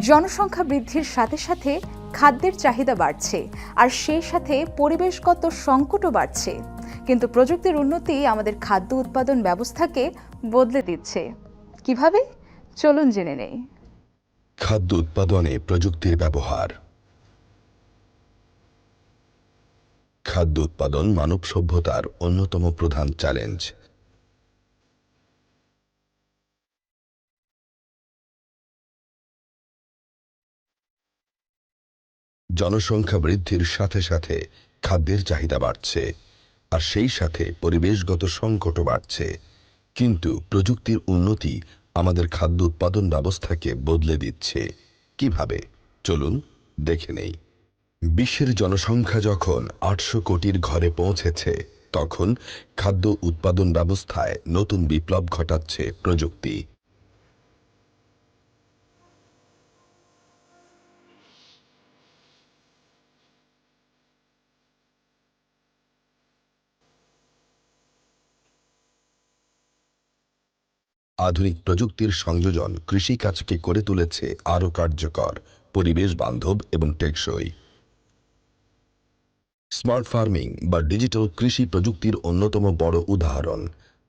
জনসংখ্যা বৃদ্ধির সাথে সাথে খাদ্যের চাহিদা বাড়ছে, আর সেই সাথে পরিবেশগত সংকটও বাড়ছে। কিন্তু প্রযুক্তির উন্নতি আমাদের খাদ্য উৎপাদন ব্যবস্থাকে বদলে দিচ্ছে। কীভাবে? চলুন জেনে নেই। খাদ্য উৎপাদনে প্রযুক্তির ব্যবহার। খাদ্য উৎপাদন মানব সভ্যতার অন্যতম প্রধান চ্যালেঞ্জ জনসংখ্যা বৃদ্ধির সাথে সাথে খাদ্যের চাহিদা বাড়ছে, আর সেই সাথে পরিবেশগত সংকটও বাড়ছে। কিন্তু প্রযুক্তির উন্নতি আমাদের খাদ্য উৎপাদন ব্যবস্থাকে বদলে দিচ্ছে। কীভাবে? চলুন দেখে নেই। বিশ্বের জনসংখ্যা যখন আটশো কোটির ঘরে পৌঁছেছে, তখন খাদ্য উৎপাদন ব্যবস্থায় নতুন বিপ্লব ঘটাচ্ছে প্রযুক্তি। আধুনিক প্রযুক্তির সংযোজন কৃষিকাজকে করে তুলেছে আরও কার্যকর পরিবেশ বান্ধব এবং টেকসই। স্মার্ট ফার্মিং বা ডিজিটাল কৃষি প্রযুক্তির অন্যতম বড় উদাহরণ।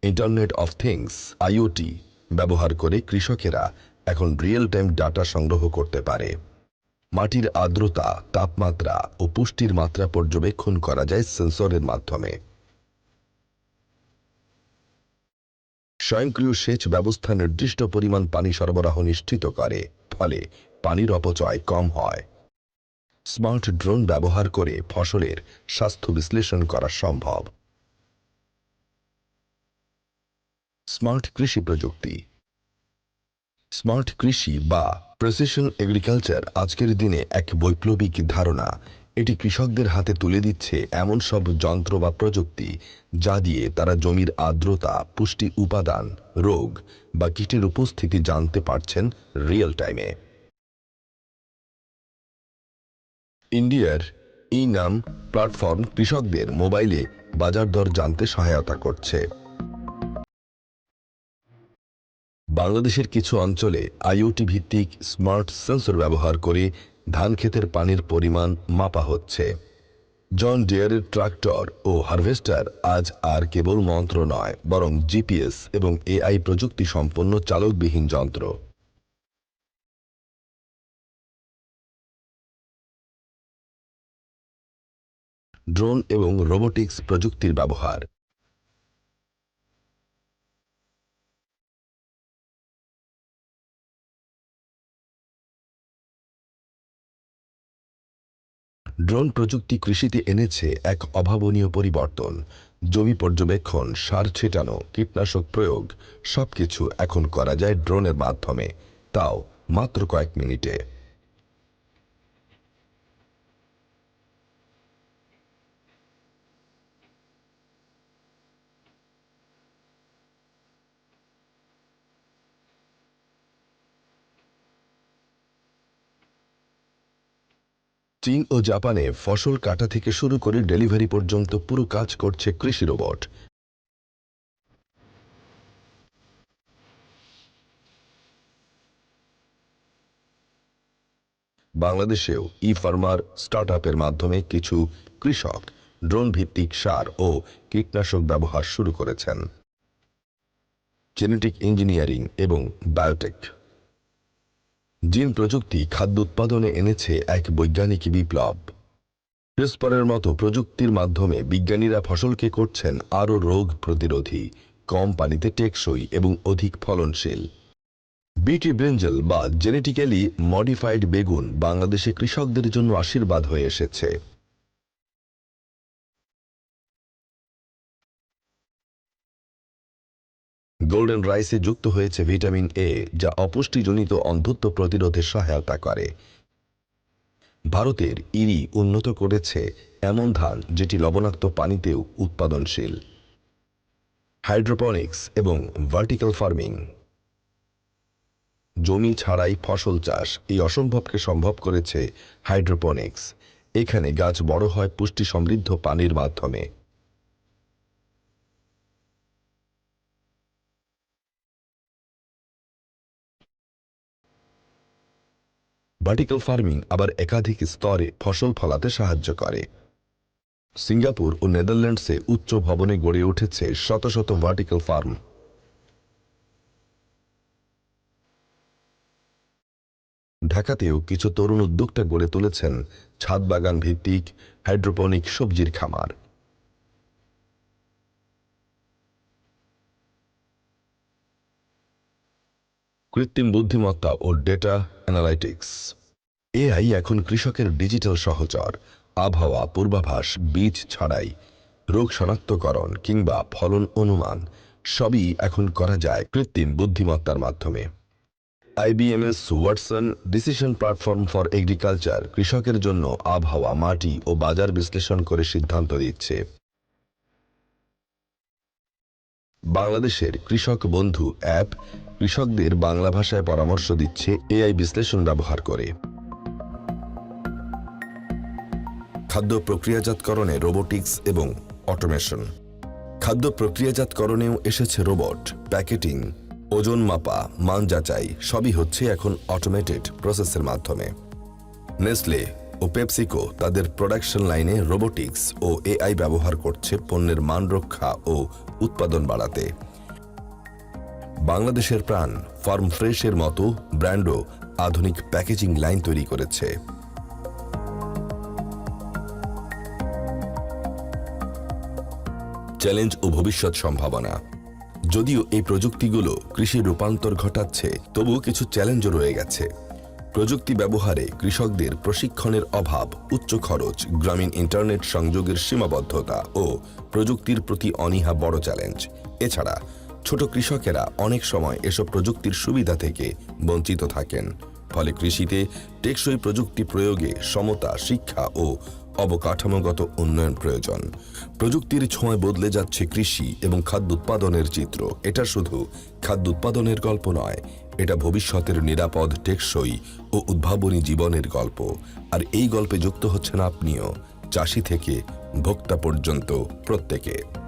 ইন্টারনেট অফ থিংস, আইওটি, ব্যবহার করে কৃষকেরা এখন রিয়েল টাইম ডাটা সংগ্রহ করতে পারে। মাটির আর্দ্রতা, তাপমাত্রা ও পুষ্টির মাত্রা পর্যবেক্ষণ করা যায় সেন্সরের মাধ্যমে। স্বয়ংক্রিয় সেচ ব্যবস্থা নির্দিষ্ট পরিমাণ পানি সরবরাহ নিশ্চিত করে, ফলে পানির অপচয় কম হয়। স্মার্ট ড্রোন ব্যবহার করে ফসলের স্বাস্থ্য বিশ্লেষণ করা সম্ভব। স্মার্ট কৃষি প্রযুক্তি। স্মার্ট কৃষি বা প্রেসিশন এগ্রিকালচার আজকের দিনে এক বৈপ্লবিক ধারণা। এটি কৃষকদের হাতে তুলে দিচ্ছে এমন সব যন্ত্র বা প্রযুক্তি যা দিয়ে তারা জমির আর্দ্রতা, পুষ্টি উপাদান, রোগ বা কীটের উপস্থিতি জানতে পারছেন রিয়েল টাইমে ইন্ডিয়ার ই নাম প্ল্যাটফর্ম কৃষকদের মোবাইলে বাজার দর জানতে সহায়তা করছে। বাংলাদেশের কিছু অঞ্চলে আইওটি ভিত্তিক স্মার্ট সেন্সর ব্যবহার করে ধান ক্ষেতের পানির পরিমাণ মাপা হচ্ছে। জন ডিয়ারের ট্রাক্টর ও হারভেস্টার আজ আর কেবল মন্ত্র নয়, বরং জিপিএস এবং এআই প্রযুক্তি সম্পন্ন চালকবিহীন যন্ত্র। ড্রোন এবং রোবোটিক্স প্রযুক্তির ব্যবহার। ড্রোন প্রযুক্তি কৃষিতে এনেছে এক অভাবনীয় পরিবর্তন। জমি পর্যবেক্ষণ, সার ছেটানো, কীটনাশক প্রয়োগ, সবকিছু এখন করা যায় ড্রোনের মাধ্যমে। তাও মাত্র কয়েক মিনিটে। চীন ও জাপানে ফসল কাটা থেকে শুরু করে ডেলিভারি পর্যন্ত পুরো কাজ করছে কৃষি রোবট। বাংলাদেশেও ই ফার্মার স্টার্টআপের মাধ্যমে কিছু কৃষক ড্রোন ভিত্তিক সার ও কীটনাশক ব্যবহার শুরু করেছেন। জেনেটিক ইঞ্জিনিয়ারিং এবং বায়োটেক জিন প্রযুক্তি খাদ্য উৎপাদনে এনেছে এক বৈজ্ঞানিক বিপ্লব। ক্রিসপারের মতো প্রযুক্তির মাধ্যমে বিজ্ঞানীরা ফসলকে করছেন আরও রোগ প্রতিরোধী, কম পানিতে টেকসই এবং অধিক ফলনশীল। বিটি ব্রেঞ্জেল বা জেনেটিক্যালি মডিফাইড বেগুন বাংলাদেশে কৃষকদের জন্য আশীর্বাদ হয়ে এসেছে। গোল্ডেন রাইসে যুক্ত হয়েছে ভিটামিন এ যা অপুষ্টিজনিত অন্ধত্ব প্রতিরোধে সহায়তা করে। ভারতের ইরি উন্নত করেছে এমন ধান যেটি লবণাক্ত পানিতেও উৎপাদনশীল। হাইড্রোপনিক্স এবং ভার্টিক্যাল ফার্মিং। জমি ছাড়াই ফসল চাষ এই অসম্ভবকে সম্ভব করেছে হাইড্রোপনিক্স। এখানে গাছ বড় হয় পুষ্টি সমৃদ্ধ পানির মাধ্যমে। ভার্টিক্যাল ফার্মিং আবার একাধিক স্তরে ফসল ফলাতে সাহায্য করে। সিঙ্গাপুর ও নেদারল্যান্ডসে উচ্চ ভবনে গড়ে উঠেছে শত শত ভার্টিক্যাল ফার্ম ঢাকাতেও কিছু তরুণ উদ্যোক্তা গড়ে তুলেছেন ছাদ বাগান ভিত্তিক হাইড্রোপনিক সবজির খামার। কৃত্রিম বুদ্ধিমত্তা ও ডেটা অ্যানালাইটিক্স এআই এখন কৃষকের ডিজিটাল সহচর। আবহাওয়া, পূর্বাভাস, বীজ ছাড়াই, রোগ শনাক্তকরণ কিংবা ফলন অনুমান, সবই এখন করা যায় কৃত্রিম বুদ্ধিমত্তার মাধ্যমে। IBM's Watson decision platform for agriculture কৃষকের জন্য আবহাওয়া, মাটি ও বাজার বিশ্লেষণ করে সিদ্ধান্ত দিচ্ছে। বাংলাদেশের কৃষক বন্ধু অ্যাপ কৃষকদের বাংলা ভাষায় পরামর্শ দিচ্ছে এআই বিশ্লেষণ ব্যবহার করে। খাদ্য প্রক্রিয়াজাতকরণে রোবোটিক্স এবং অটোমেশন। খাদ্য প্রক্রিয়াজাতকরণেও এসেছে রোবট, প্যাকেটিং, ওজন মাপা, মান যাচাই, সবই হচ্ছে এখন অটোমেটেড প্রসেসের মাধ্যমে। নেসলে ও পেপসিকো তাদের প্রোডাকশন লাইনে রোবোটিক্স ও এআই ব্যবহার করছে পণ্যের মান রক্ষা ও উৎপাদন বাড়াতে। বাংলাদেশের প্রাণ ফার্ম ফ্রেশের মতো ব্র্যান্ডও আধুনিক প্যাকেজিং লাইন তৈরি করেছে। চ্যালেঞ্জ ও ভবিষ্যৎ সম্ভাবনা। যদিও এই প্রযুক্তিগুলো কৃষির রূপান্তর ঘটাচ্ছে তবু কিছু চ্যালেঞ্জও রয়ে গেছে। প্রযুক্তি ব্যবহারে কৃষকদের প্রশিক্ষণের অভাব, উচ্চ খরচ, গ্রামীণ ইন্টারনেট সংযোগের সীমাবদ্ধতা ও প্রযুক্তির প্রতি অনীহা বড় চ্যালেঞ্জ। এছাড়া, ছোট কৃষকেরা অনেক সময় এসব প্রযুক্তির সুবিধা থেকে বঞ্চিত থাকেন। ফলে কৃষিতে টেকসই প্রযুক্তি প্রয়োগে সমতা, শিক্ষা ও অবকাঠামোগত উন্নয়ন প্রয়োজন। প্রযুক্তির ছোঁয়ায় বদলে যাচ্ছে কৃষি এবং খাদ্য উৎপাদনের চিত্র। এটা শুধু খাদ্য উৎপাদনের গল্প নয়, এটা ভবিষ্যতের নিরাপদ, টেকসই ও উদ্ভাবনী জীবনের গল্প। আর এই গল্পে যুক্ত হচ্ছেন আপনিও, চাষি থেকে ভোক্তা পর্যন্ত প্রত্যেকে।